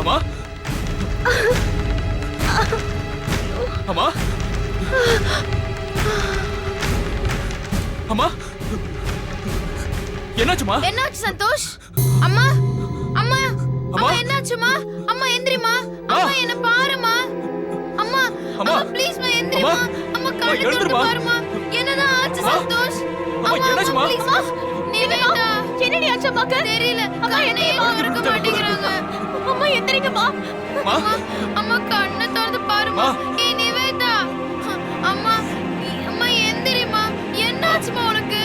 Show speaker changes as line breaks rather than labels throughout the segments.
அம்மா? அம்மா? அம்மா? என்னாச்சுமா
என்னாச்சு சந்தோஷ்? அம்மா? அம்மா? அம்மா? என்னாச்சுமா அம்மா எந்திரிமா அம்மா? என்ன பாருமா அம்மா.
அம்மா?
அம்மா ப்ளீஸ் மா எந்திரிமா
அம்மா?
அம்மா
எழுந்திரும்மா.
பாருமா என்னதான் ஆச்சு
அம்மா?
சந்தோஷ்?
அம்மா, என்னாச்சும்மா?
ப்ளீஸ் நிவேதா.
என்னடி? ஆச்சு அம்மாக்கு?
தெரியல. கண்ணே திறக்க மாட்டேங்கிறாங்க.
அம்மா எந்திரிங்கம்மா.
அம்மா
அம்மா அம்மா கண்ணை திறந்து பாருமா
அம்மா?
ஏய் நிவேதா. அம்மா அம்மா எந்திரிமா என்னாச்சுமா உனக்கு?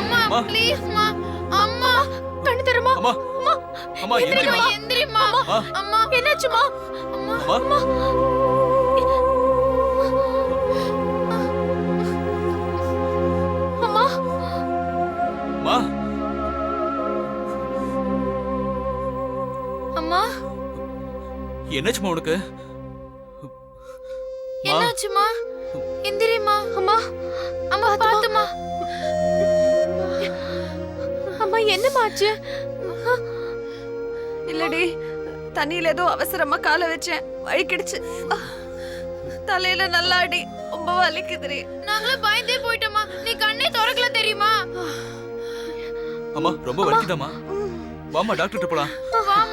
அம்மா
அம்மா?
ப்ளீஸ்மா அம்மா.
கண்ணு தரமா
அம்மா. அம்மா
எந்திரிமா எந்திரிமா
அம்மா.
அம்மா.
என்னாச்சுமா
அம்மா
அம்மா.
அம்மா.
என்னாச்சுமா உனக்கு?
என்னாச்சுமா? எந்திரிமா
அம்மா.
அம்மா பாத்துமா.
அம்மா என்னம்மா ஆச்சு இல்லடி தண்ணியில ஏதோ அவசரமா காலை வச்சேன். வழிக்கிடுச்சு தலையில நல்லா அடி. ரொம்ப வலிக்குதுடி.
நாங்களும் பயந்தே போயிட்டோமா நீ கண்ணே திறக்கல தெரியுமா?
அம்மா ரொம்ப வலிக்குதாம்மா? வாமா டாக்டர்கிட்ட போலாம்.
வாமா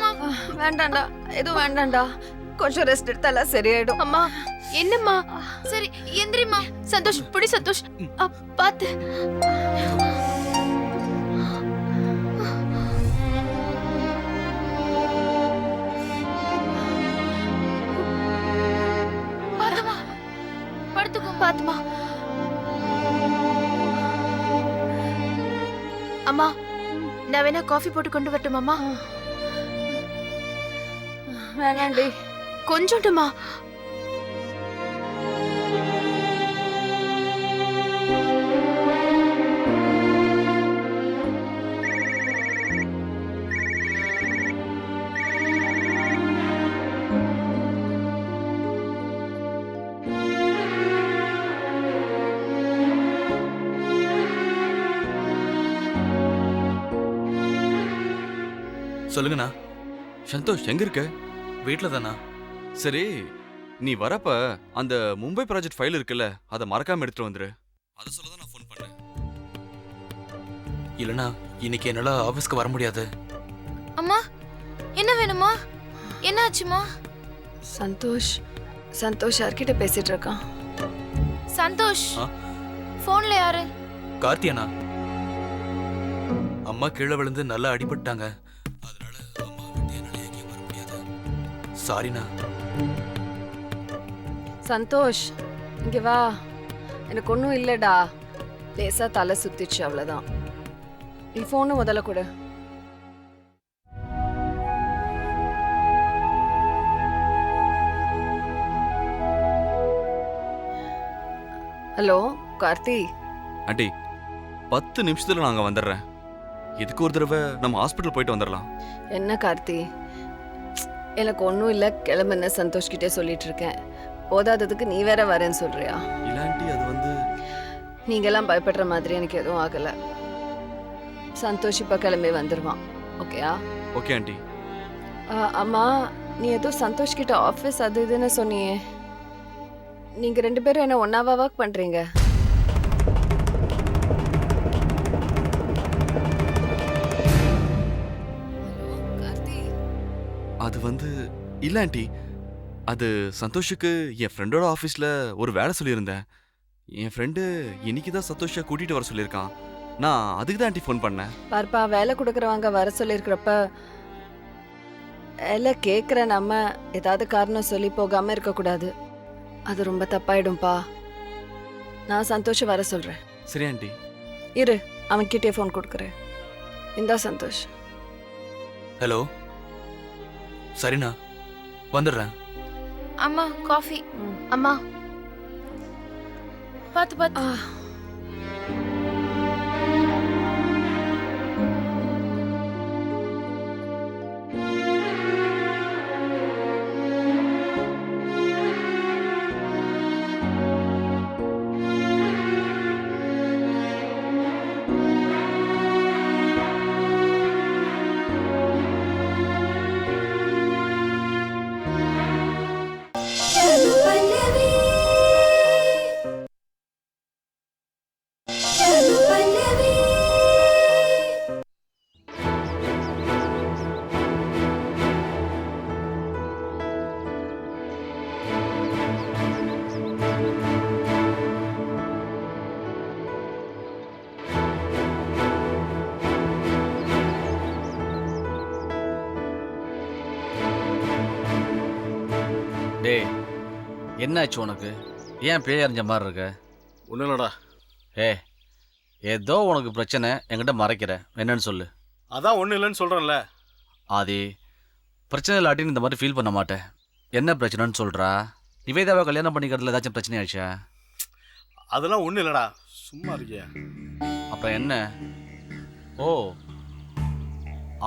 வேண்டாம்டா எதுவும் வேண்டாம்டா கொஞ்சம் ரெஸ்ட் எடுத்தாலாம் சரியாயிடும். அம்மா என்னம்மா?
சரி எந்திரிமா
சந்தோஷ் புடி சந்தோஷ். பாத்து.
பாத்துமா.
அம்மா நான் வேணா காஃபி போட்டு கொண்டு வரட்டுமாம்மா?
வேணாண்டி.
கொஞ்சோண்டுமா?
சொல்லுங்கண்ணா.
சந்தோஷ் எங்க இருக்க?
வீட்டில் தானா
சரி நீ வரப்ப அந்த மும்பை ப்ராஜெக்ட் ஃபைல் இருக்குல்ல அதை மறக்காம எடுத்துட்டு வந்துரு. அதை சொல்ல தான் நான் ஃபோன் பண்ணேன்.
இல்லைண்ணா இன்னைக்கு என்னால் ஆஃபீஸ்க்கு வர முடியாது.
அம்மா என்ன வேணுமா? என்னாச்சுமா?
சந்தோஷ் சந்தோஷ் யார்கிட்ட பேசிட்டு இருக்கான்?
சந்தோஷ்
ஆ?
போன்ல யாரு?
கார்த்தி அண்ணா அம்மா கீழே விழுந்து நல்லா அடிபட்டாங்க சாரிண்ணா
சந்தோஷ் இங்க வா. எனக்கு ஒன்றும் இல்லைடா. லேசா தலை சுத்திச்சு அவ்வளோதான் நீ ஃபோனு முதல்ல கொடு. ஹலோ கார்த்தி.
ஆண்டி பத்து நிமிஷத்துல நாங்க வந்துடுறேன். இதுக்கு ஒரு தடவை நம்ம ஹாஸ்பிட்டல் போயிட்டு வந்துடலாம்.
என்ன கார்த்தி? எனக்கு ஒன்றும் இல்லை கிளம்புன சந்தோஷ் கிட்டே சொல்லிட்டு இருக்கேன். போதாததுக்கு நீ வேற வரேன்னு சொல்றியா?
இல்ல ஆண்டி அது வந்து
நீங்கெல்லாம் பயப்படுற மாதிரி எனக்கு எதுவும் ஆகலை. சந்தோஷ் இப்போ கிளம்பி வந்துடுவான் ஓகேயா
ஓகே ஆண்டி.
அம்மா நீ ஏதோ சந்தோஷ் கிட்ட ஆஃபீஸ் அது இதுன்னு சொன்னியே. நீங்கள் ரெண்டு பேரும் என்ன ஒன்னாவா ஒர்க் பண்ணுறீங்க
இல்ல ஆண்டி அது சந்தோஷுக்கு என் ஃப்ரெண்டோட ஆஃபீஸில் ஒரு வேலை சொல்லியிருந்தேன். என் ஃப்ரெண்டு இன்னைக்கு தான் சந்தோஷை கூட்டிகிட்டு வர சொல்லியிருக்கான். நான் அதுக்கு தான் ஆண்டி ஃபோன் பண்ணேன்.
பார்ப்பா வேலை கொடுக்குறவங்க வர சொல்லியிருக்கிறப்ப வேலை கேட்குற நம்ம ஏதாவது காரணம் சொல்லி போகாமல் இருக்கக்கூடாது. அது ரொம்ப தப்பாயிடும்பா. நான் சந்தோஷம் வர சொல்கிறேன்
சரி ஆண்டி.
இரு அவன்கிட்டே ஃபோன் கொடுக்குறேன். இந்தா சந்தோஷ்.
ஹலோ சரிண்ணா. வந்துடுறேன்.
அம்மா காஃபி.
அம்மா.
பாத்து பாத்து
ஆ
என்னாச்சு உனக்கு? ஏன் பேய் அறிஞ்ச மாதிரி இருக்க?
ஒன்றும் இல்லடா.
ஏ ஏதோ உனக்கு பிரச்சனை என்கிட்ட மறைக்கிற. என்னன்னு சொல்லு.
அதான் ஒன்றும் இல்லைன்னு சொல்கிறேன்ல
ஆதி பிரச்சனை இல்லாட்டின்னு இந்த மாதிரி ஃபீல் பண்ண மாட்டேன். என்ன பிரச்சனைன்னு சொல்றா? நிவேதாவை கல்யாணம் பண்ணிக்கிறதுல ஏதாச்சும் பிரச்சனை ஆயிடுச்சா?
அதெல்லாம் ஒன்றும் இல்லைடா. சும்மா இருக்கியா.
அப்புறம் என்ன? ஓ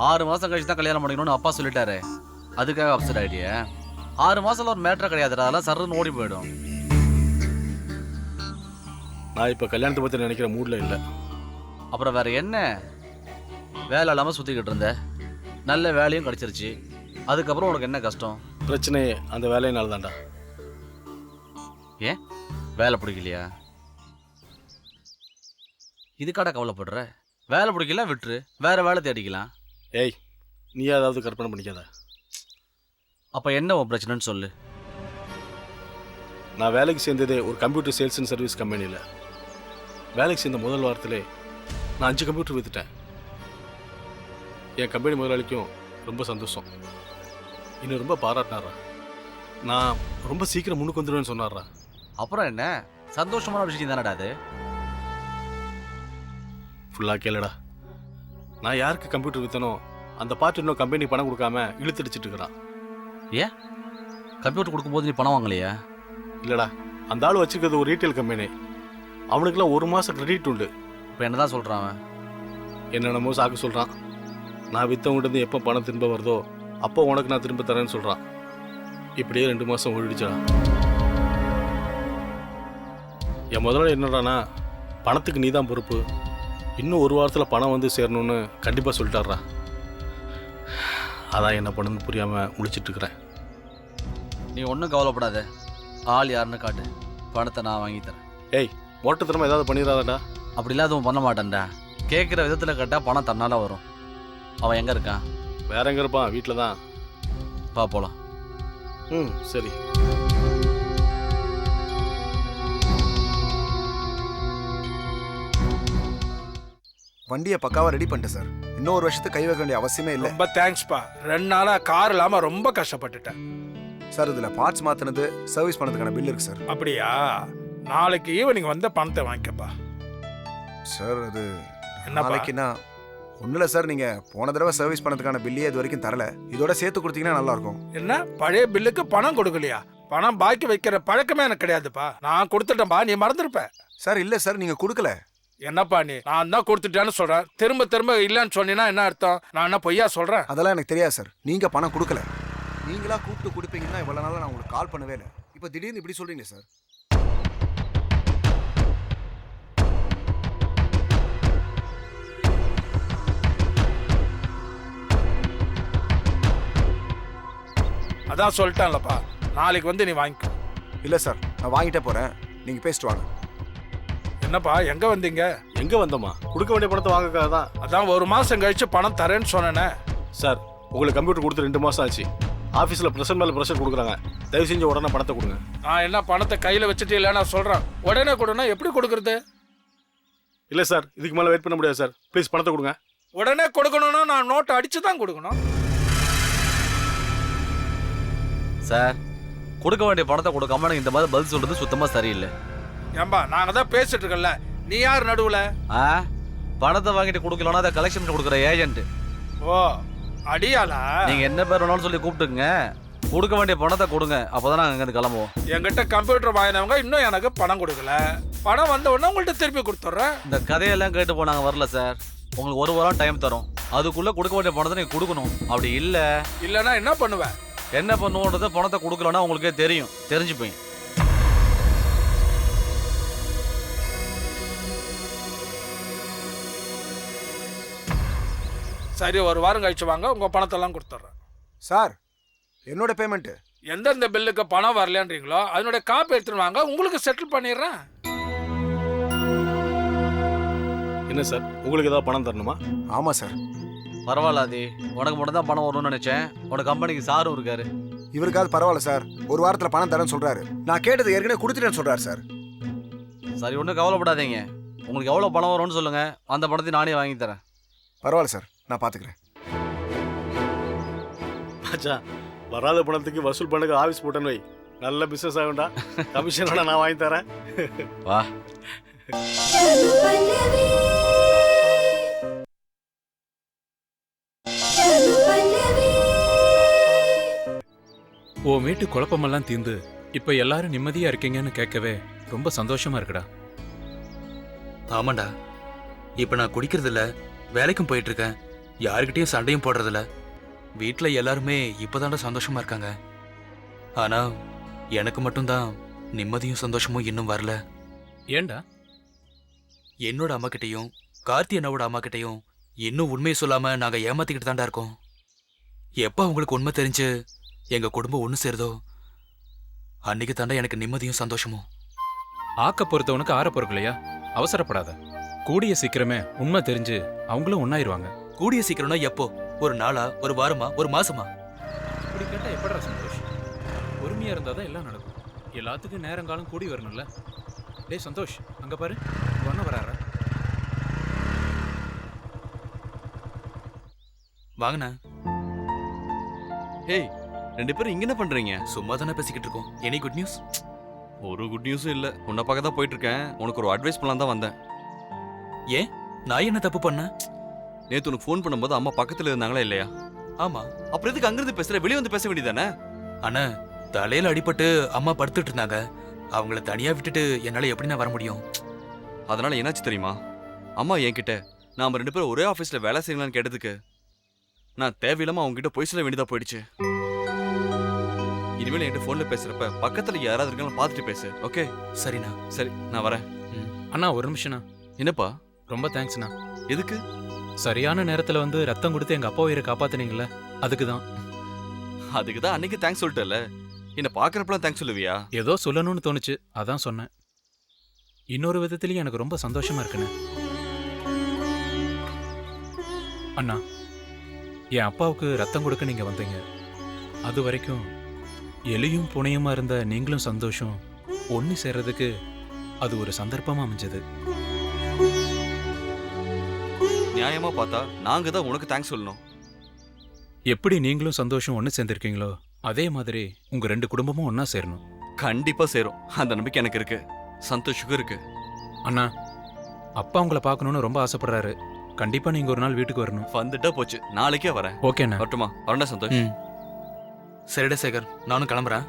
ஆறு மாதம் கழிச்சு தான் கல்யாணம் பண்ணிக்கணும்னு அப்பா சொல்லிட்டாரு. அதுக்காக அப்செட் ஆகிட்டியா ஆறு மாசம்ல ஒரு மேட்ரா கிடையாதுடா. அதெல்லாம் சர்ன்னு ஓடி போயிடும்.
நான் இப்போ கல்யாணத்தை பற்றி நினைக்கிற மூடில் இல்லை.
அப்புறம் வேற என்ன? வேலை இல்லாமல் சுற்றிக்கிட்டு இருந்த. நல்ல வேலையும் கிடச்சிருச்சு. அதுக்கப்புறம் உனக்கு என்ன கஷ்டம்?
பிரச்சனையே அந்த வேலையினால தான்டா
ஏன்? வேலை பிடிக்கலையா? இதுக்காடா கவலைப்படுற? வேலை பிடிக்கல விட்டுரு. வேற வேலை தேடிக்கலாம்.
ஏய் நீ ஏதாவது கற்பனை பண்ணிக்காத.
அப்போ என்ன உன் பிரச்சனைன்னு சொல்லு.
நான் வேலைக்கு சேர்ந்ததே ஒரு கம்ப்யூட்டர் சேல்ஸ் அண்ட் சர்வீஸ் கம்பெனியில். வேலைக்கு சேர்ந்த முதல் வாரத்திலே நான் அஞ்சு கம்ப்யூட்டர் விற்றுட்டேன் என் கம்பெனி முதலாளிக்கும் ரொம்ப சந்தோஷம். இன்னும் ரொம்ப பாராட்டினாரா நான் ரொம்ப சீக்கிரம் முன்னுக்கு வந்துடுவேன்னு சொன்னாரா
அப்புறம் என்ன? சந்தோஷமான விஷயம் தானடா அது?
ஃபுல்லாக கேளுடா. நான் யாருக்கு கம்ப்யூட்டர் விற்றனோ அந்த பார்ட் இன்னும் கம்பெனி பணம் கொடுக்காம இழுத்தடிச்சிட்டு இருக்கிறான்.
ஏன்? கம்ப்யூட்டர் கொடுக்கும்போது நீ பணம் வாங்கலையா?
இல்லைடா அந்த ஆள் வச்சிருக்கிறது ஒரு ரீட்டைல் கம்பெனி அவனுக்குலாம் ஒரு மாதம் கிரெடிட் உண்டு.
இப்போ என்னதான் சொல்றான் அவன்?
என்னென்னமோ சாக்கு சொல்கிறான் நான் விற்றவங்கிட்ட எப்போ பணம் திரும்ப வருதோ அப்போ உனக்கு நான் திரும்ப தரேன்னு சொல்கிறான் இப்படியே ரெண்டு மாதம் ஓடிடுச்சா என் முதல்ல என்னடானா பணத்துக்கு நீ தான் பொறுப்பு. இன்னும் ஒரு வாரத்தில் பணம் வந்து சேரணும்னு கண்டிப்பாக சொல்லிட்டாரா அதான் என்ன பண்ணுன்னு புரியாமல் முழிச்சிட்டு இருக்கிறேன்
நீ ஒன்றும் கவலைப்படாத. ஆள் யாருன்னு காட்டு. பணத்தை நான் வாங்கி தரேன்.
ஏய் மோட்டத்தனமாக ஏதாவது பண்ணிடாதடா
அப்படிலாம் அதுவும் பண்ண மாட்டேன்டா. கேட்குற விதத்தில் கேட்டால் பணம் தன்னால வரும். அவன் எங்கே இருக்கான்?
வேற எங்கே இருப்பான்? வீட்டில் தான்.
பா போலாம்.
ம் சரி.
வண்டியை பக்காவா ரெடி பண்ணிட்டேன் சார் இன்னும் ஒரு வருஷத்துக்கு கை வைக்க வேண்டிய அவசியமே இல்லை.
ரொம்ப தேங்க்ஸ்ப்பா ரெண்டு நாளா கார் இல்லாம ரொம்ப கஷ்டப்பட்டுட்டேன்.
சார் இதுல பார்ட்ஸ் மாத்தினது சர்வீஸ் பண்ணதுக்கான பில் இருக்கு சார்
அப்படியா? நாளைக்கு ஈவினிங் வந்து பணத்தை வாங்கிக்கப்பா.
சார் அது
என்னப்பா?
நாளைக்குன்னா ஒன்றும் இல்லை சார் நீங்கள் போன தடவை சர்வீஸ் பண்ணதுக்கான பில்லே இது வரைக்கும் தரல. இதோட சேர்த்து கொடுத்தீங்கன்னா நல்லா இருக்கும்
என்ன? பழைய பில்லுக்கு பணம் கொடுக்கலையா? பணம் பாக்கி வைக்கிற பழக்கமே எனக்கு கிடையாதுப்பா. நான் கொடுத்துட்டேன்பா. நீ மறந்துருப்ப.
சார் இல்லை சார் நீங்கள் கொடுக்கல.
என்னப்பா நீ? நான் தான் கொடுத்துட்டேன்னு சொல்றேன். திரும்ப திரும்ப இல்லைன்னு சொன்னீங்கன்னா என்ன அர்த்தம்? நான் என்ன பொய்யா சொல்றேன்?
அதெல்லாம் எனக்கு தெரியாது சார். நீங்கள் பணம் கொடுக்கல. நீங்களா கூப்பிட்டு கொடுப்பீங்கன்னா இவ்வளோ நாளாக நான் உங்களுக்கு கால் பண்ணவே இல்லை. இப்போ திடீர்னு இப்படி சொல்கிறீங்க சார்?
அதான் சொல்லிட்டேன்லப்பா. நாளைக்கு வந்து நீ வாங்கிக்கோ.
இல்லை சார். நான் வாங்கிட்டே போகிறேன் நீங்கள் பேசிட்டு வாங்க.
என்னப்பா எங்க வந்தீங்க?
எங்கே வந்தோமா? கொடுக்க வேண்டிய பணத்தை வாங்கக்காக தான்.
அதான் ஒரு மாசம் கழிச்சு பணம் தரேன்னு சொன்னேனே.
சார் உங்களுக்கு கம்ப்யூட்டர் கொடுத்து ரெண்டு மாதம் ஆச்சு. ஆஃபீஸில் ப்ரெஷர் மேலே ப்ரெஷர் கொடுக்குறாங்க. தயவு செஞ்சு உடனே பணத்தை கொடுங்க.
நான் என்ன பணத்தை கையில வச்சுட்டு இல்லை நான் சொல்றேன். உடனே கொடுனா எப்படி கொடுக்கறது?
இல்லை சார் இதுக்கு மேலே வெயிட் பண்ண முடியாது சார். ப்ளீஸ் பணத்தை கொடுங்க.
உடனே கொடுக்கணும்னா நான் நோட்டை அடிச்சு தான் கொடுக்கணும்.
சார் கொடுக்க வேண்டிய பணத்தை கொடுக்காம எனக்கு இந்த மாதிரி பதில் சொல்றது சுத்தமாக சரியில்லை.
ஏம்பா நாங்க தான் பேசிட்டு இருக்கோம்ல நீ யார் நடுவுல?
ஆ பணத்தை வாங்கிட்டு கொடுக்கலன்னா அதை கலெக்ஷன் கொடுக்குற ஏஜென்ட்
ஓ அடியாளா?
நீங்கள் என்ன பேர் வேணாலும் சொல்லி கூப்பிட்டுங்க கொடுக்க வேண்டிய பணத்தை கொடுங்க. அப்போ தான் நாங்கள் இங்கேருந்து கிளம்புவோம்.
என்கிட்ட கம்ப்யூட்டர் வாங்கினவங்க இன்னும் எனக்கு பணம் கொடுக்கல. பணம் வந்த உடனே உங்கள்கிட்ட திருப்பி கொடுத்துட்றேன்.
இந்த கதையெல்லாம் கேட்டு போனாங்க வரல சார் உங்களுக்கு ஒரு வாரம் டைம் தரோம். அதுக்குள்ளே கொடுக்க வேண்டிய பணத்தை நீங்கள் கொடுக்கணும். அப்படி இல்லை.
இல்லைன்னா என்ன பண்ணுவேன்
என்ன பண்ணுவோன்றது பணத்தை கொடுக்கலன்னா உங்களுக்கே தெரியும். தெரிஞ்சுப்பீங்க
சரி ஒரு வாரம் கழிச்சு வாங்க. உங்க பணத்தெல்லாம் கொடுத்துட்றேன்.
சார் என்னோட பேமெண்ட்டு
எந்தெந்த பில்லுக்கு பணம் வரலன்றீங்களோ அதனுடைய காப்பி எடுத்துட்டு வாங்க. உங்களுக்கு செட்டில் பண்ணிடுறேன்.
என்ன சார் உங்களுக்கு ஏதாவது பணம் தரணுமா?
ஆமாம் சார்.
பரவாயில்ல ஆதி உனக்கு மட்டும் தான் பணம் வரும்னு நினைச்சேன். உனக்கு கம்பெனிக்கு சாரும் இருக்காரு.
இவருக்காவது பரவாயில்ல சார். ஒரு வாரத்தில் பணம் தரேன்னு சொல்கிறாரு நான் கேட்டது ஏற்கனவே கொடுத்துட்டேன்னு சொல்கிறாரு சார்.
சரி ஒன்றும் கவலைப்படாதீங்க. உங்களுக்கு எவ்வளோ பணம் வரும்னு சொல்லுங்க. அந்த பணத்தை நானே வாங்கி தரேன்.
பரவாயில்ல சார். நான் பார்த்துக்கிறேன்
ஆச்சா வராத பணத்துக்கு வசூல் பண்ணுங்க ஆஃபீஸ் போட்டேன்னு வை. நல்ல பிசினஸ் ஆகும்டா. கமிஷனோட நான் வாங்கி தரேன்.
வா.
உன் வீட்டு குழப்பமெல்லாம் தீர்ந்து இப்ப எல்லாரும் நிம்மதியா இருக்கீங்கன்னு கேட்கவே ரொம்ப சந்தோஷமா இருக்குடா.
ஆமாண்டா. இப்போ நான் குடிக்கிறது இல்ல வேலைக்கும் போயிட்டு இருக்கேன். யாருக்கிட்டையும் சண்டையும் போடுறதில்ல. வீட்டில் எல்லாருமே இப்போதான்டா சந்தோஷமா இருக்காங்க. ஆனா எனக்கு மட்டும்தான் நிம்மதியும் சந்தோஷமும் இன்னும் வரல.
ஏன்டா
என்னோட அம்மா கிட்டயும் கார்த்தி அண்ணாவோட அம்மா கிட்டயும் இன்னும் உண்மையை சொல்லாம நாங்க ஏமாத்திக்கிட்டு தான்டா இருக்கோம். எப்ப அவங்களுக்கு உண்மை தெரிஞ்சு எங்க குடும்பம் ஒண்ணு சேருதோ அன்னைக்கு தாண்டா எனக்கு நிம்மதியும் சந்தோஷமும்.
ஆக்க பொறுத்தவனுக்கு ஆற பொறுக்கலையா? அவசரப்படாத. கூடிய சீக்கிரமே உண்மை தெரிஞ்சு அவங்களும் ஒன்னாயிருவாங்க
கூடிய சீக்கிரம்னா எப்போ? ஒரு நாளா? ஒரு வாரமா? ஒரு மாசமா?
இப்படி கேட்டா எப்படா சந்தோஷ்? பொறுமையா இருந்தாதான் எல்லாம் நடக்கும். எல்லாத்துக்கும் நேரங்காலம் கூடி வரணும்ல. டேய் சந்தோஷ் அங்க பாரு. அண்ணன் வராரா?
வாங்கண்ணா.
ஹேய் ரெண்டு பேரும் இங்க என்ன பண்றீங்க?
சும்மா தானே பேசிக்கிட்டு இருக்கோம். எனி குட் நியூஸ்
ஒரு குட் நியூஸும் இல்ல. உன்னை பார்க்க தான் போயிட்டு இருக்கேன். உனக்கு ஒரு அட்வைஸ் பண்ணலாம் தான் வந்தேன்.
ஏன்? நான் என்ன தப்பு பண்ணேன்?
நேத்து உனக்கு ஃபோன் பண்ணும்போது அம்மா பக்கத்துல இருந்தாங்களா இல்லையா?
ஆமா.
அப்புறம் எதுக்கு அங்கிருந்து பேசுற? வெளிய வந்து பேச வேண்டியதானே
அண்ணா தலையில அடிபட்டு அம்மா படுத்துட்டு இருந்தாங்க. அவங்கள தனியா விட்டுட்டு என்னால எப்படி நான் வர முடியும்?
அதனால என்னாச்சு தெரியுமா? அம்மா என்கிட்ட நாம ரெண்டு பேரும் ஒரே ஆஃபீஸ்ல வேலை செய்யலாம்னு கேட்டதுக்கு நான் தேவையில்லாம அவங்க கிட்ட போய் சொல்ல வேண்டியதா போயிடுச்சு. இனிமேல் என்கிட்ட ஃபோன்ல பேசுறப்ப பக்கத்துல யாராவது இருக்காங்க பார்த்துட்டு பேசு ஓகே
சரிண்ணா.
சரி நான் வரேன்.
அண்ணா ஒரு நிமிஷம்ண்ணா
என்னப்பா?
ரொம்ப தேங்க்ஸ்ண்ணா
எதுக்கு?
சரியான நேரத்துல வந்து ரத்தம் கொடுத்து எங்க அப்பா உயிரை காப்பாத்துனீங்கல்ல அதுக்கு தான்
அதுக்கு தான் அன்னைக்கு தேங்க்ஸ் சொல்லிட்டல என்ன பாக்குறப்பலாம் தேங்க்ஸ் சொல்லுவியா?
ஏதோ சொல்லணும்னு தோணுச்சு அதான் சொன்னேன். இன்னொரு விதத்துலயும் எனக்கு ரொம்ப சந்தோஷமா இருக்குண்ணே அண்ணா என் அப்பாவுக்கு ரத்தம் கொடுக்க நீங்க வந்தீங்க. அது வரைக்கும் எலியும் புனையுமா இருந்த நீங்களும் சந்தோஷம் ஒன்று சேர்றதுக்கு அது ஒரு சந்தர்ப்பமா அமைஞ்சது.
நியாயமா பார்த்தா நாங்க தான் உனக்கு தேங்க்ஸ் சொல்லணும்.
எப்படி நீங்களும் சந்தோஷம் ஒன்று சேர்ந்திருக்கீங்களோ அதே மாதிரி உங்க ரெண்டு குடும்பமும் ஒண்ணா சேரணும்.
கண்டிப்பா சேரும். அந்த நம்பிக்கை எனக்கு இருக்கு. சந்தோஷுக்கும் இருக்கு.
அண்ணா அப்பா உங்களை பார்க்கணும்னு ரொம்ப ஆசைப்படுறாரு. கண்டிப்பா நீங்க ஒரு நாள் வீட்டுக்கு வரணும்.
வந்துட்டா போச்சு. நாளைக்கே வரேன்.
ஓகேண்ணா.
வரட்டுமா? வரண்டா சந்தோஷ்.
சரிடா சேகர் நானும் கிளம்புறேன்.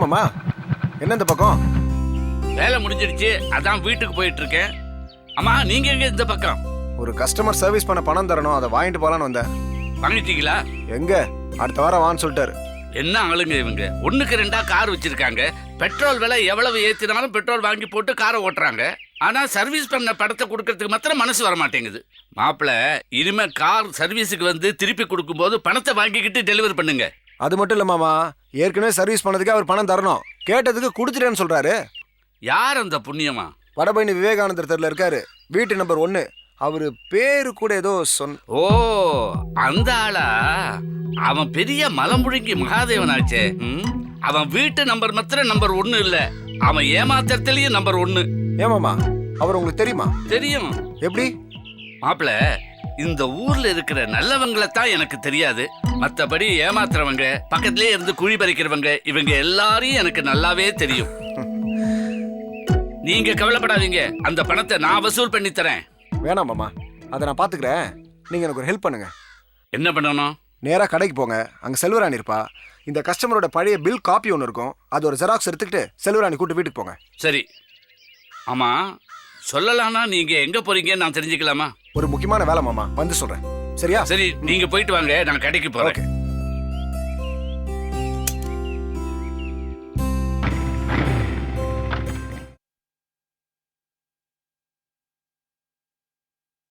என்னம்மாமா என்ன இந்த பக்கம்?
வேலை முடிஞ்சிடுச்சு அதான் வீட்டுக்கு போயிட்டு இருக்கேன் அம்மா நீங்க எங்க இந்த பக்கம்?
ஒரு கஸ்டமர் சர்வீஸ் பண்ண பணம் தரணும் அதை வாங்கிட்டு போலான்னு வந்தேன்.
வாங்கிட்டீங்களா?
எங்க? அடுத்த வாரம் வான்னு சொல்லிட்டாரு.
என்ன ஆளுங்க இவங்க? ஒண்ணுக்கு ரெண்டா கார் வச்சிருக்காங்க. பெட்ரோல் விலை எவ்வளவு ஏத்தினாலும் பெட்ரோல் வாங்கி போட்டு காரை ஓட்டுறாங்க. ஆனா சர்வீஸ் பண்ண படத்தை கொடுக்கறதுக்கு மாத்திரம் மனசு வர மாட்டேங்குது மாப்பிள இனிமே கார் சர்வீஸுக்கு வந்து திருப்பி கொடுக்கும்போது பணத்தை வாங்கிக்கிட்டு டெலிவரி பண்ணுங்க.
அது மட்டும் இல்ல மாமா ஏற்கனவே சர்வீஸ் பண்ணதுக்கு அவர் பணம் தரணும். கேட்டதுக்கு கொடுத்துட்டேன்னு சொல்றாரு.
யார் அந்த புண்ணியமா?
வடபழனி விவேகானந்தர் தெருல இருக்காரு. வீட்டு நம்பர் ஒன்னு. அவரு பேரு கூட ஏதோ சொன்
ஓ அந்த ஆளா? அவன் பெரிய மலமுழுங்கி மகாதேவனாச்சே. ம்? அவன் வீட்டு நம்பர் மாத்திரம் நம்பர் ஒன்னு இல்ல. அவன் ஏமாத்துறதுலயும் நம்பர் ஒன்னு.
ஏமாமா அவர் உங்களுக்கு தெரியுமா?
தெரியும்.
எப்படி?
மாப்பிள இந்த ஊர்ல இருக்கிற நல்லவங்களை தான் எனக்கு தெரியாது. மத்தபடி ஏமாத்துறவங்க பக்கத்திலே இருந்து குழி பறிக்கிறவங்க இவங்க எல்லாரையும் எனக்கு நல்லாவே தெரியும். நீங்க கவலைப்படாதீங்க. அந்த பணத்தை நான் வசூல் பண்ணி தரேன்.
வேணாம் மாமா. அதை நான் பாத்துக்கிறேன் நீங்க எனக்கு ஒரு ஹெல்ப் பண்ணுங்க.
என்ன பண்ணணும்?
நேரா கடைக்கு போங்க. அங்க செல்வராணி இருப்பா. இந்த கஸ்டமரோட பழைய பில் காப்பி ஒன்று இருக்கும். அது ஒரு ஜெராக்ஸ் எடுத்துக்கிட்டு செல்வராணி கூட்டு வீட்டுக்கு போங்க.
சரி. ஆமா. சொல்லலாம்னா நீங்க எங்க போறீங்கன்னு நான் தெரிஞ்சுக்கலாமா?
ஒரு முக்கியமான வேலை மாமா வந்து சொல்றேன். சரியா?
சரி நீங்க போயிட்டு வாங்க நான் கடைக்கு போறேன்.